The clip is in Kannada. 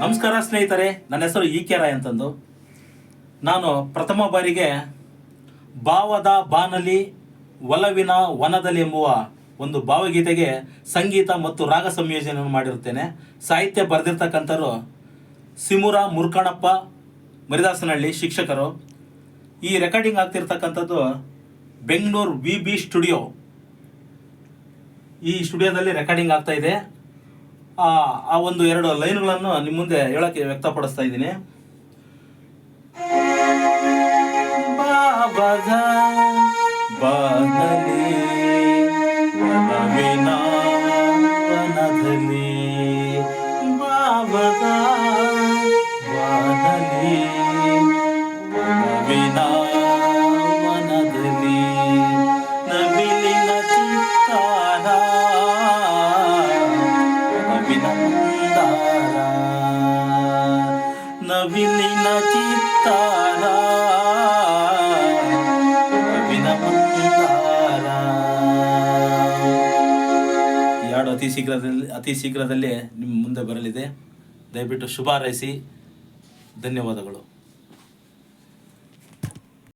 ನಮಸ್ಕಾರ ಸ್ನೇಹಿತರೆ, ನನ್ನ ಹೆಸರು ಈ ಕೆ ಅಂತಂದು. ನಾನು ಪ್ರಥಮ ಬಾರಿಗೆ ಭಾವದ ಬಾನಲಿ, ಒಲವಿನ ವನದಲ್ಲಿ ಎಂಬುವ ಒಂದು ಭಾವಗೀತೆಗೆ ಸಂಗೀತ ಮತ್ತು ರಾಗ ಸಂಯೋಜನೆಯನ್ನು ಮಾಡಿರುತ್ತೇನೆ. ಸಾಹಿತ್ಯ ಬರೆದಿರ್ತಕ್ಕಂಥವರು ಸಿಮುರ ಮುರ್ಕಣಪ್ಪ ಮರಿದಾಸನಹಳ್ಳಿ ಶಿಕ್ಷಕರು. ಈ ರೆಕಾರ್ಡಿಂಗ್ ಆಗ್ತಿರ್ತಕ್ಕಂಥದ್ದು ಬೆಂಗಳೂರು ವಿ ಬಿ ಸ್ಟುಡಿಯೋ. ಈ ಸ್ಟುಡಿಯೋದಲ್ಲಿ ರೆಕಾರ್ಡಿಂಗ್ ಆಗ್ತಾ ಇದೆ. ಆ ಒಂದು ಎರಡು ಲೈನ್ಗಳನ್ನು ನಿಮ್ಮ ಮುಂದೆ ಹೇಳಕ್ಕೆ ವ್ಯಕ್ತಪಡಿಸ್ತಾ ಇದ್ದೀನಿ. ಬಾಬದ ನವಿಲಿನ ಚಿತ್ತಾರ ನವಿನ ಅತಿ ಶೀಘ್ರದಲ್ಲಿ ಅತಿ ಶೀಘ್ರದಲ್ಲೇ ನಿಮ್ಮ ಮುಂದೆ ಬರಲಿದೆ. ದಯವಿಟ್ಟು ಶುಭ ಹಾರೈಸಿ. ಧನ್ಯವಾದಗಳು.